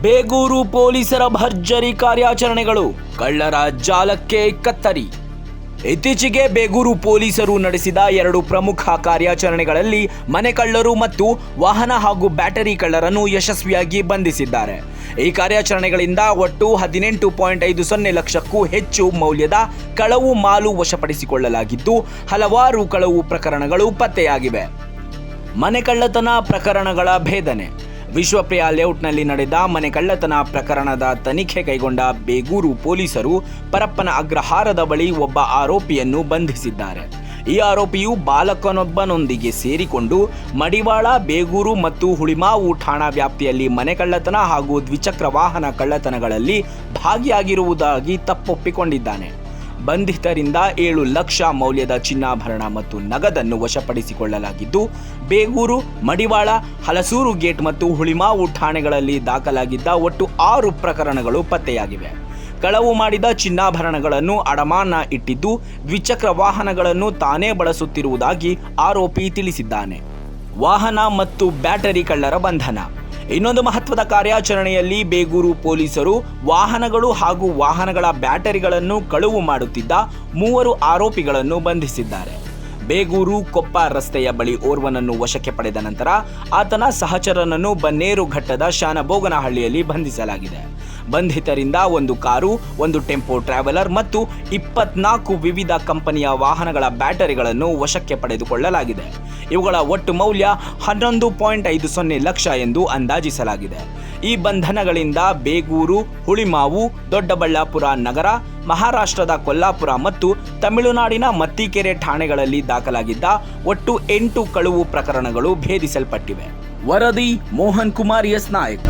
ಬೇಗೂರು ಪೊಲೀಸರ ಭರ್ಜರಿ ಕಾರ್ಯಾಚರಣೆಗಳು. ಕಳ್ಳರ ಜಾಲಕ್ಕೆ ಕತ್ತರಿ. ಇತ್ತೀಚೆಗೆ ಬೇಗೂರು ಪೊಲೀಸರು ನಡೆಸಿದ ಎರಡು ಪ್ರಮುಖ ಕಾರ್ಯಾಚರಣೆಗಳಲ್ಲಿ ಮನೆ ಕಳ್ಳರು ಮತ್ತು ವಾಹನ ಹಾಗೂ ಬ್ಯಾಟರಿ ಕಳ್ಳರನ್ನು ಯಶಸ್ವಿಯಾಗಿ ಬಂಧಿಸಿದ್ದಾರೆ. ಈ ಕಾರ್ಯಾಚರಣೆಗಳಿಂದ ಒಟ್ಟು ಹದಿನೆಂಟು ಪಾಯಿಂಟ್ ಐದು ಸೊನ್ನೆ ಲಕ್ಷಕ್ಕೂ ಹೆಚ್ಚು ಮೌಲ್ಯದ ಕಳವು ಮಾಲು ವಶಪಡಿಸಿಕೊಳ್ಳಲಾಗಿದ್ದು, ಹಲವಾರು ಕಳವು ಪ್ರಕರಣಗಳು ಪತ್ತೆಯಾಗಿವೆ. ಮನೆ ಕಳ್ಳತನ ಪ್ರಕರಣಗಳ ಭೇದನೆ. ವಿಶ್ವಪ್ರಿಯ ಲೇಔಟ್ನಲ್ಲಿ ನಡೆದ ಮನೆ ಕಳ್ಳತನ ಪ್ರಕರಣದ ತನಿಖೆ ಕೈಗೊಂಡ ಬೇಗೂರು ಪೊಲೀಸರು ಪರಪ್ಪನ ಅಗ್ರಹಾರದ ಬಳಿ ಒಬ್ಬ ಆರೋಪಿಯನ್ನು ಬಂಧಿಸಿದ್ದಾರೆ. ಈ ಆರೋಪಿಯು ಬಾಲಕನೊಬ್ಬನೊಂದಿಗೆ ಸೇರಿಕೊಂಡು ಮಡಿವಾಳ, ಬೇಗೂರು ಮತ್ತು ಹುಳಿಮಾವು ಠಾಣಾ ವ್ಯಾಪ್ತಿಯಲ್ಲಿ ಮನೆ ಕಳ್ಳತನ ಹಾಗೂ ದ್ವಿಚಕ್ರ ವಾಹನ ಕಳ್ಳತನಗಳಲ್ಲಿ ಭಾಗಿಯಾಗಿರುವುದಾಗಿ ತಪ್ಪೊಪ್ಪಿಕೊಂಡಿದ್ದಾನೆ. ಬಂಧಿತರಿಂದ ಏಳು ಲಕ್ಷ ಮೌಲ್ಯದ ಚಿನ್ನಾಭರಣ ಮತ್ತು ನಗದನ್ನು ವಶಪಡಿಸಿಕೊಳ್ಳಲಾಗಿದ್ದು, ಬೇಗೂರು, ಮಡಿವಾಳ, ಹಲಸೂರು ಗೇಟ್ ಮತ್ತು ಹುಳಿಮಾವು ಠಾಣೆಗಳಲ್ಲಿ ದಾಖಲಾಗಿದ್ದ ಒಟ್ಟು ಆರು ಪ್ರಕರಣಗಳು ಪತ್ತೆಯಾಗಿವೆ. ಕಳವು ಮಾಡಿದ ಚಿನ್ನಾಭರಣಗಳನ್ನು ಅಡಮಾನ ಇಟ್ಟಿದ್ದು, ದ್ವಿಚಕ್ರ ವಾಹನಗಳನ್ನು ತಾನೇ ಬಳಸುತ್ತಿರುವುದಾಗಿ ಆರೋಪಿ ತಿಳಿಸಿದ್ದಾನೆ. ವಾಹನ ಮತ್ತು ಬ್ಯಾಟರಿ ಕಳ್ಳರ ಬಂಧನ ಇನ್ನೊಂದು ಮಹತ್ವದ ಕಾರ್ಯಾಚರಣೆಯಲ್ಲಿ ಬೇಗೂರು ಪೊಲೀಸರು ವಾಹನಗಳು ಹಾಗೂ ವಾಹನಗಳ ಬ್ಯಾಟರಿಗಳನ್ನು ಕಳುವು ಮಾಡುತ್ತಿದ್ದ ಮೂವರು ಆರೋಪಿಗಳನ್ನು ಬಂಧಿಸಿದ್ದಾರೆ. ಬೇಗೂರು ಕೊಪ್ಪ ರಸ್ತೆಯ ಬಳಿ ಓರ್ವನನ್ನು ವಶಕ್ಕೆ ಪಡೆದ ನಂತರ ಆತನ ಸಹಚರನನ್ನು ಬನ್ನೇರು ಘಟ್ಟದ ಶಾನಬೋಗನಹಳ್ಳಿಯಲ್ಲಿ ಬಂಧಿಸಲಾಗಿದೆ. ಬಂಧಿತರಿಂದ ಒಂದು ಕಾರು, ಒಂದು ಟೆಂಪೋ ಟ್ರಾವೆಲರ್ ಮತ್ತು ಇಪ್ಪತ್ನಾಲ್ಕು ವಿವಿಧ ಕಂಪನಿಯ ವಾಹನಗಳ ಬ್ಯಾಟರಿಗಳನ್ನು ವಶಕ್ಕೆ ಪಡೆದುಕೊಳ್ಳಲಾಗಿದೆ. ಇವುಗಳ ಒಟ್ಟು ಮೌಲ್ಯ ಹನ್ನೊಂದು ಪಾಯಿಂಟ್ ಐದು ಸೊನ್ನೆ ಲಕ್ಷ ಎಂದು ಅಂದಾಜಿಸಲಾಗಿದೆ. ಈ ಬಂಧನಗಳಿಂದ ಬೇಗೂರು, ಹುಳಿಮಾವು, ದೊಡ್ಡಬಳ್ಳಾಪುರ ನಗರ, ಮಹಾರಾಷ್ಟ್ರದ ಕೊಲ್ಲಾಪುರ ಮತ್ತು ತಮಿಳುನಾಡಿನ ಮತ್ತಿಕೆರೆ ಠಾಣೆಗಳಲ್ಲಿ ದಾಖಲಾಗಿದ್ದ ಒಟ್ಟು ಎಂಟು ಕಳುವು ಪ್ರಕರಣಗಳು ಭೇದಿಸಲ್ಪಟ್ಟಿವೆ. ವರದಿ ಮೋಹನ್ ಕುಮಾರ್ ಎಸ್ ನಾಯಕ್.